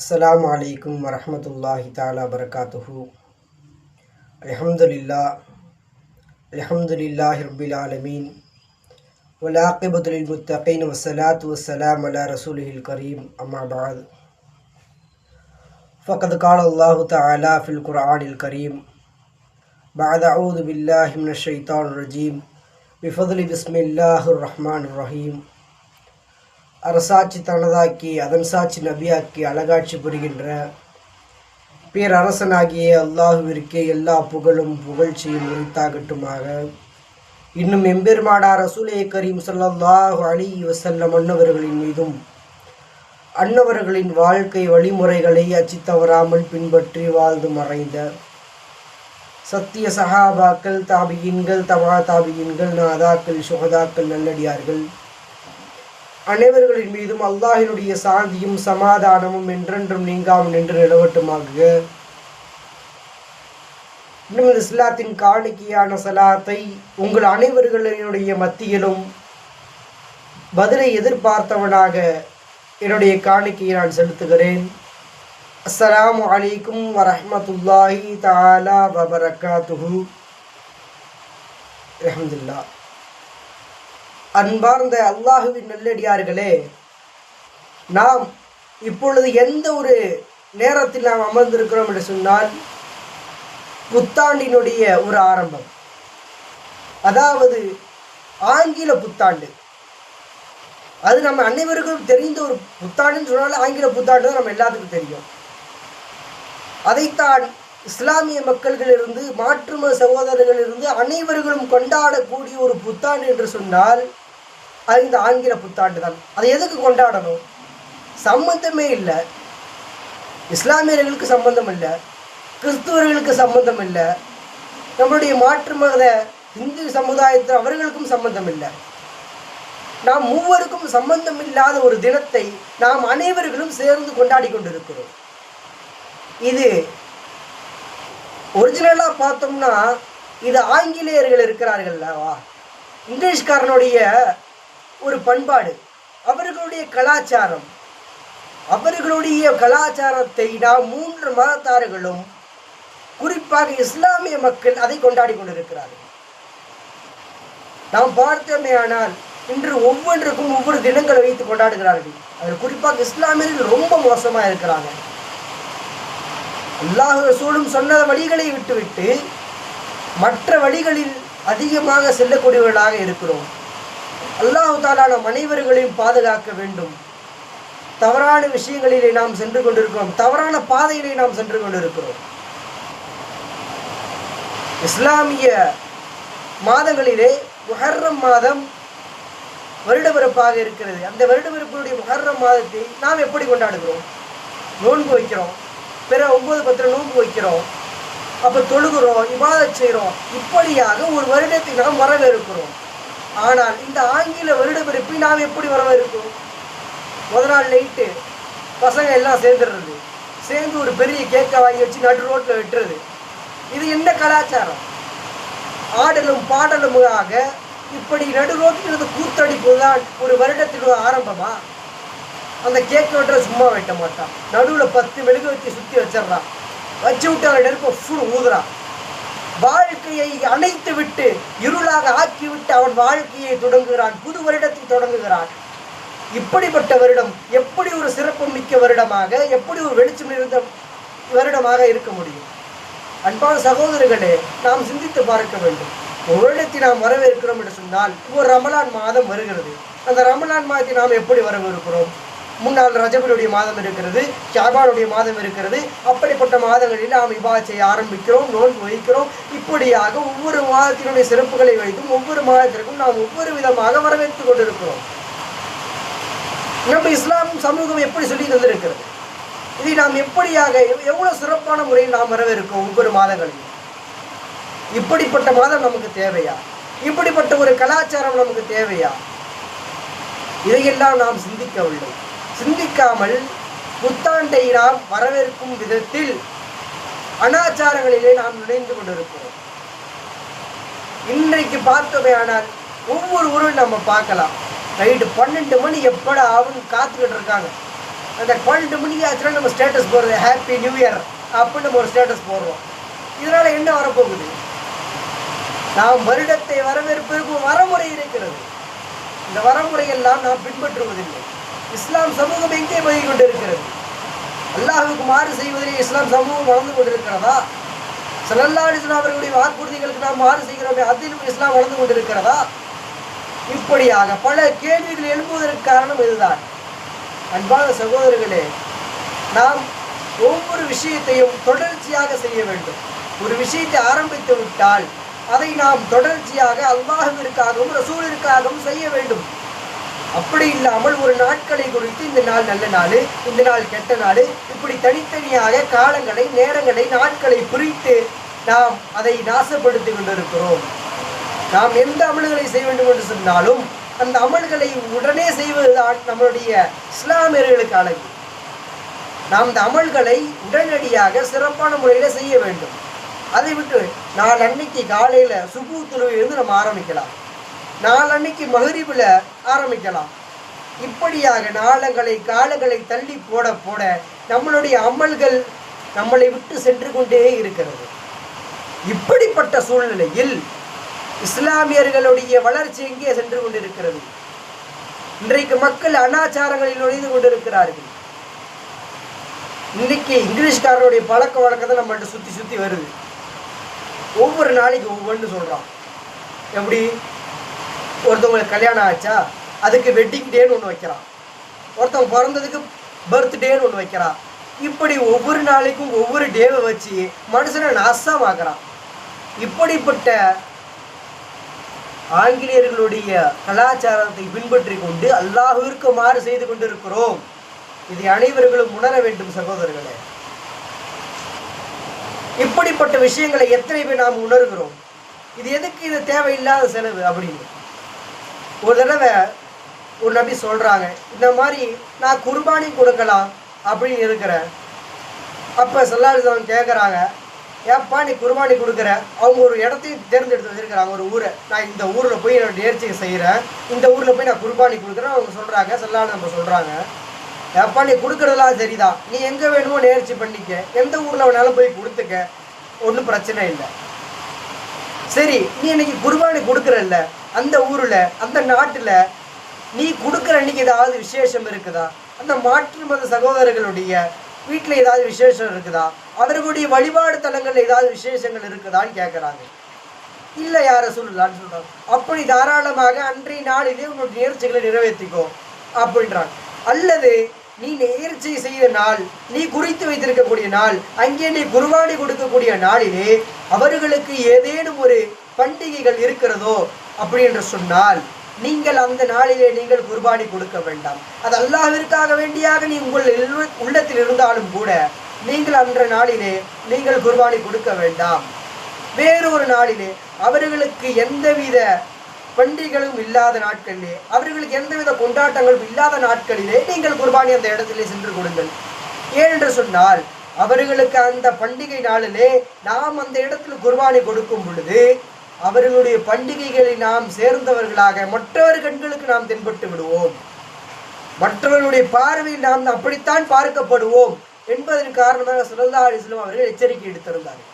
அஸ்ஸலாமு அலைக்கும் வரஹ்மத்துல்லாஹி தாலா பரகாத்துஹு அல்ஹம்துலில்லா அல்ஹம்துலில்லாஹி ரப்பில் ஆலமீன் والعاقبة للمتقين والصلاة والسلام على رسوله الكريم أما بعد فقد قال الله تعالى في القرآن الكريم بعد أعوذ بالله من الشيطان الرجيم بفضل بسم الله الرحمن الرحيم அரசாட்சி தனதாக்கி அதன் சாட்சி நபியாக்கி அழகாட்சி புரிகின்ற பேரரசனாகிய அல்லாஹுவிற்கே எல்லா புகழும் புகழ்ச்சியும் உரித்தாகட்டுமாக. இன்னும் எம்பெருமாடா ரசூலே கரீம் சல்லாஹு அலி வசல்லம் அன்னவர்களின் மீதும் அன்னவர்களின் வாழ்க்கை வழிமுறைகளை அச்சித்தவராமல் பின்பற்றி வாழ்ந்து மறைந்த சத்திய சஹாபாக்கள் தாபியின்கள் தவா தாபியின்கள் நாதாக்கள் சுகதாக்கள் நல்லடியார்கள் அனைவர்களின் மீதும் அல்லாஹினுடைய சாந்தியும் சமாதானமும் என்றென்றும் நீங்காமல் நின்று நிலவட்டுமாக. இன்னும் இந்த இஸ்லாத்தின் காணிக்கையான சலாத்தை உங்கள் அனைவர்களினுடைய மத்தியிலும் பதிலை எதிர்பார்த்தவனாக என்னுடைய காணிக்கையை நான் செலுத்துகிறேன். அஸ்ஸலாமு அலைக்கும் வரமத்துல்லாஹி தாலா வபரகாத்துஹு. அல்ஹம்துலில்லா அன்பார்ந்த அல்லாஹுவின் நல்லடியார்களே நாம் இப்பொழுது எந்த ஒரு நேரத்தில் நாம் அமர்ந்திருக்கிறோம் என்று சொன்னால் புத்தாண்டினுடைய ஒரு ஆரம்பம். அதாவது ஆங்கில புத்தாண்டு. அது நம்ம அனைவருக்கும் தெரிந்த ஒரு புத்தாண்டுன்னு சொன்னாலும் ஆங்கில புத்தாண்டு தான் நம்ம எல்லாத்துக்கும் தெரியும். அதைத்தான் இஸ்லாமிய மக்கள்களிலிருந்து மாற்றும சகோதரர்களிலிருந்து அனைவர்களும் கொண்டாடக்கூடிய ஒரு புத்தாண்டு என்று சொன்னால் அது இந்த ஆங்கில புத்தாண்டு தான் அதை எதுக்கு கொண்டாடணும்? சம்பந்தமே இல்லை. இஸ்லாமியர்களுக்கு சம்பந்தம் இல்லை. கிறிஸ்துவர்களுக்கு சம்பந்தம் இல்லை. நம்மளுடைய மாற்று மத இந்து சமுதாயத்தில் அவர்களுக்கும் சம்பந்தம் இல்லை. நாம் மூவருக்கும் சம்பந்தம் இல்லாத ஒரு தினத்தை நாம் அனைவர்களும் சேர்ந்து கொண்டாடி கொண்டிருக்கிறோம். இது ஒரிஜினலாக பார்த்தோம்னா இது ஆங்கிலேயர்கள் இருக்கிறார்கள்லவா இங்கிலீஷ்காரனுடைய ஒரு பண்பாடு அவர்களுடைய கலாச்சாரம். அவர்களுடைய கலாச்சாரத்தை நாம் மூன்று மதத்தார்களும் குறிப்பாக இஸ்லாமிய மக்கள் அதை கொண்டாடி கொண்டிருக்கிறார்கள். நாம் பார்த்தோமே ஆனால் இன்று ஒவ்வொன்றுக்கும் ஒவ்வொரு தினங்களை வைத்து கொண்டாடுகிறார்கள். அதில் குறிப்பாக இஸ்லாமியர்கள் ரொம்ப மோசமாக இருக்கிறாங்க. அல்லாஹ் ரசூலும் சொன்ன வழிகளை விட்டுவிட்டு மற்ற வழிகளில் அதிகமாக செல்லக்கூடியவர்களாக இருக்கிறோம். அல்லாஹு தாலா நம் அனைவர்களையும் பாதுகாக்க வேண்டும். தவறான விஷயங்களிலே நாம் சென்று கொண்டிருக்கிறோம். தவறான பாதையிலே நாம் சென்று கொண்டிருக்கிறோம். இஸ்லாமிய மாதங்களிலே முஹர்ரம் மாதம் வருடபிறப்பாக இருக்கிறது. அந்த வருடபிறப்பினுடைய முஹர்ரம் மாதத்தை நாம் எப்படி கொண்டாடுகிறோம்? நோன்பு வைக்கிறோம். பிற ஒன்பது பத்து நோன்பு வைக்கிறோம். அப்போ தொழுகிறோம் இபாதத் செய்கிறோம். இப்படியாக ஒரு வருடத்தை நாம் வரவேற்கிறோம். ஆனால் இந்த ஆங்கில வருடப்பிறப்பை நாம் எப்படி வரவேற்கிறோம்? முத நாள் நைட்டு பசங்க எல்லாம் சேர்ந்துடுறது. சேர்ந்து ஒரு பெரிய கேக்கை வாங்கி வச்சு நடு ரோட்டில் வெட்டுறது. இது என்ன கலாச்சாரம்? ஆடலும் பாடலுமாக இப்படி நடு ரோட்டில் இருந்து கூத்தடிப்பதுதான் ஒரு வருடத்தினுடைய ஆரம்பமாக அந்த கேக் வெட்டுற சும்மா வெட்ட மாட்டான். நடுவில் பத்து மெழுகு வச்சு சுற்றி வச்சிடுறான். வச்சு விட்டு அவன் நெருப்பை ஃபுல் ஊதுறான். வாழ்க்கையை அணைத்து விட்டு இருளாக ஆக்கிவிட்டு அவன் வாழ்க்கையை தொடங்குகிறான். புது வருடத்தை தொடங்குகிறான். இப்படிப்பட்ட வருடம் எப்படி ஒரு சிறப்பு மிக்க வருடமாக எப்படி ஒரு வெளிச்சம் இருந்த வருடமாக இருக்க முடியும்? அன்பான சகோதரர்களே நாம் சிந்தித்து பார்க்க வேண்டும். ஒரு வருடத்தை நாம் வரவேற்கிறோம் என்று சொன்னால் ஒரு ரமலான் மாதம் வருகிறது. அந்த ரமலான் மாதத்தை நாம் எப்படி வரவேற்கிறோம்? முன்னாள் ரஜபுடைய மாதம் இருக்கிறது ஷாபானுடைய மாதம் இருக்கிறது. அப்படிப்பட்ட மாதங்களில் நாம் இபா செய்ய ஆரம்பிக்கிறோம் நோன்பு வைக்கிறோம். இப்படியாக ஒவ்வொரு மாதத்தினுடைய சிறப்புகளை வைத்தும் ஒவ்வொரு மாதத்திற்கும் நாம் ஒவ்வொரு விதமாக வரவேற்றுக் கொண்டிருக்கிறோம். நம்ம இஸ்லாம் சமூகம் எப்படி சொல்லி தந்திருக்கிறது? இதை நாம் எப்படியாக எவ்வளவு சிறப்பான முறையில் நாம் வரவேற்கிறோம் ஒவ்வொரு மாதங்களிலும்? இப்படிப்பட்ட மாதம் நமக்கு தேவையா? இப்படிப்பட்ட ஒரு கலாச்சாரம் நமக்கு தேவையா? இதையெல்லாம் நாம் சிந்திக்கவில்லை. சிந்திக்காமல் புத்தாண்டை நாம் வரவேற்கும் விதத்தில் அனாச்சாரங்களிலே நாம் நுழைந்து கொண்டிருக்கிறோம். இன்றைக்கு பார்த்தவையானால் ஆனால் ஒவ்வொரு ஊரும் நம்ம பார்க்கலாம். நைட்டு பன்னெண்டு மணி எப்படா ஆகும்னு காத்துக்கிட்டு இருக்காங்க. அந்த பன்னெண்டு மணிக்கு ஆச்சுன்னா நம்ம ஸ்டேட்டஸ் போடுறது ஹாப்பி நியூ இயர் அப்படின்னு நம்ம ஒரு ஸ்டேட்டஸ் போடுறோம். இதனால் என்ன வரப்போகுது? நாம் வருடத்தை வரவேற்பதற்கு வரமுறை இருக்கிறது. இந்த வரமுறையெல்லாம் நாம் பின்பற்றுவதில்லை. இஸ்லாம் சமூகம் எங்கே போய் கொண்டிருக்கிறது? அல்லாஹுக்கு மாறு செய்வதிலே இஸ்லாம் சமூகம் வளர்ந்து கொண்டிருக்கிறதா? சல்லல்லா அலிஸ்லாம் அவர்களுடைய வாக்குறுதிகளுக்கு நாம் மாறு செய்கிறோமே அதிலும் இஸ்லாம் வளர்ந்து கொண்டிருக்கிறதா? இப்படியாக பல கேள்விகள் எழுப்புவதற்கு காரணம் இதுதான். அன்பான சகோதரர்களே நாம் ஒவ்வொரு விஷயத்தையும் தொடர்ச்சியாக செய்ய வேண்டும். ஒரு விஷயத்தை ஆரம்பித்து விட்டால் அதை நாம் தொடர்ச்சியாக அல்லாஹுவிற்காகவும் ரசூலிற்காகவும் செய்ய வேண்டும். அப்படி இல்லாமல் ஒரு நாட்களை குறித்து இந்த நாள் நல்ல நாள் இந்த நாள் கெட்ட நாள் இப்படி தனித்தனியாக காலங்களை நேரங்களை நாட்களை குறித்து நாம் அதை நாசப்படுத்தி கொண்டிருக்கிறோம். நாம் எந்த அமல்களை செய்ய வேண்டும் என்று சொன்னாலும் அந்த அமல்களை உடனே செய்வதுதான் நம்மளுடைய இஸ்லாமியர்களுக்கு அழகு நாம் இந்த அமல்களை உடனடியாக சிறப்பான முறையில் செய்ய வேண்டும். அதை விட்டு நாளன்னைக்கு காலையில் சுபு துறவிலிருந்து நம்ம ஆரம்பிக்கலாம். நாளன்னைக்கு மகரிவில் ஆரம்பிக்கலாம். இப்படியாக நாளங்களை காலங்களை தள்ளி போட போட நம்மளுடைய அமல்கள் நம்மளை விட்டு சென்று கொண்டே இருக்கிறது. இப்படிப்பட்ட சூழ்நிலையில் இஸ்லாமியர்களுடைய வளர்ச்சி எங்கே சென்று கொண்டிருக்கிறது? இன்றைக்கு மக்கள் அனாச்சாரங்களில் நுழைந்து கொண்டிருக்கிறார்கள். இன்றைக்கு இங்கிலீஷ்காரனுடைய பழக்க வழக்கத்தை நம்மள்கிட்ட சுற்றி சுற்றி வருது. ஒவ்வொரு நாளைக்கு ஒவ்வொன்று சொல்கிறான் எப்படி? ஒருத்தவங்களுக்கு கல்யாணம் ஆச்சா அதுக்கு வெட்டிங் டேன்னு ஒன்று வைக்கிறான். ஒருத்தவங்க பிறந்ததுக்கு பர்த்டேன்னு ஒன்று வைக்கிறான். இப்படி ஒவ்வொரு நாளைக்கும் ஒவ்வொரு டேவை வச்சு மனுஷனை நாசமாக்குறான். இப்படிப்பட்ட ஆங்கிலேயர்களுடைய கலாச்சாரத்தை பின்பற்றி கொண்டு அல்லாஹிற்கு மாறு செய்து கொண்டிருக்கிறோம். இதை அனைவர்களும் உணர வேண்டும் சகோதரர்களே. இப்படிப்பட்ட விஷயங்களை எத்தனை பேர் நாம் உணர்கிறோம்? இது எதுக்கு இது தேவையில்லாத செலவு அப்படின்னு? ஒரு தடவை ஒரு நபி சொல்கிறாங்க இந்த மாதிரி நான் குர்பானி கொடுக்கலாம் அப்படின்னு இருக்கிறேன். அப்போ செல்லாரிசவன் கேட்குறாங்க ஏப்பா நீ குர்பானி கொடுக்குற? அவங்க ஒரு இடத்தையும் தேர்ந்தெடுத்து வச்சிருக்கிறாங்க ஒரு ஊரை. நான் இந்த ஊரில் போய் என்னோட நேர்ச்சியை செய்கிறேன் இந்த ஊரில் போய் நான் குர்பானி கொடுக்குறேன் அவங்க சொல்கிறாங்க சொல்லாடு நம்ம சொல்கிறாங்க ஏப்பா நீ கொடுக்குறதெல்லாம் சரிதான் நீ எங்கே வேணுமோ நேர்ச்சி பண்ணிக்க. எந்த ஊரில் வேணாலும் போய் கொடுத்துக்க. ஒன்றும் பிரச்சனை இல்லை. சரி நீ இன்னைக்கு குர்பானி கொடுக்குறல்ல அந்த ஊரில் அந்த நாட்டில் நீ கொடுக்குற அன்னைக்கு ஏதாவது விசேஷம் இருக்குதா? அந்த மாற்று மத சகோதரர்களுடைய வீட்டில் ஏதாவது விசேஷம் இருக்குதா? அவர்களுடைய வழிபாடு தலங்களில் ஏதாவது விசேஷங்கள் இருக்குதான்னு கேட்குறாங்க இல்லை யார சொல்லலான்னு சொல்கிறாங்க அப்படி தாராளமாக அன்றைய நாளிலே உங்களுடைய நேர்ச்சிகளை நிறைவேற்றிக்கோ அப்படின்றாங்க. அல்லது நீ நேர்ச்சி செய்த நாள் நீ குறித்து வைத்திருக்கக்கூடிய நாள் அங்கே நீ குருவானி கொடுக்கக்கூடிய நாளிலே அவர்களுக்கு ஏதேனும் ஒரு பண்டிகைகள் இருக்கிறதோ அப்படி என்று சொன்னால் நீங்கள் அந்த நாளிலே நீங்கள் குர்பானி கொடுக்க வேண்டாம். அது அல்லாஹிற்காக வேண்டியாக நீ உங்கள் உள்ளத்தில் இருந்தாலும் கூட நீங்கள் அன்ற நாளிலே நீங்கள் குர்பானி கொடுக்க வேண்டாம். வேறொரு நாளிலே அவர்களுக்கு எந்தவித பண்டிகைகளும் இல்லாத நாட்களிலே அவர்களுக்கு எந்தவித கொண்டாட்டங்களும் இல்லாத நாட்களிலே நீங்கள் குர்பானி அந்த இடத்திலே சென்று கொடுங்கள். ஏனென்று சொன்னால் அவர்களுக்கு அந்த பண்டிகை நாளிலே நாம் அந்த இடத்தில் குர்பானி கொடுக்கும் பொழுது அவர்களுடைய பண்டிகைகளை நாம் சேர்ந்தவர்களாக மற்றவர் கண்களுக்கு நாம் தென்பட்டு விடுவோம். மற்றவர்களுடைய பார்வையில் நாம் அப்படித்தான் பார்க்கப்படுவோம் என்பதன் காரணமாக சுல்லா அலிஸ்லாம் அவர்கள் எச்சரிக்கை எடுத்திருந்தார்கள்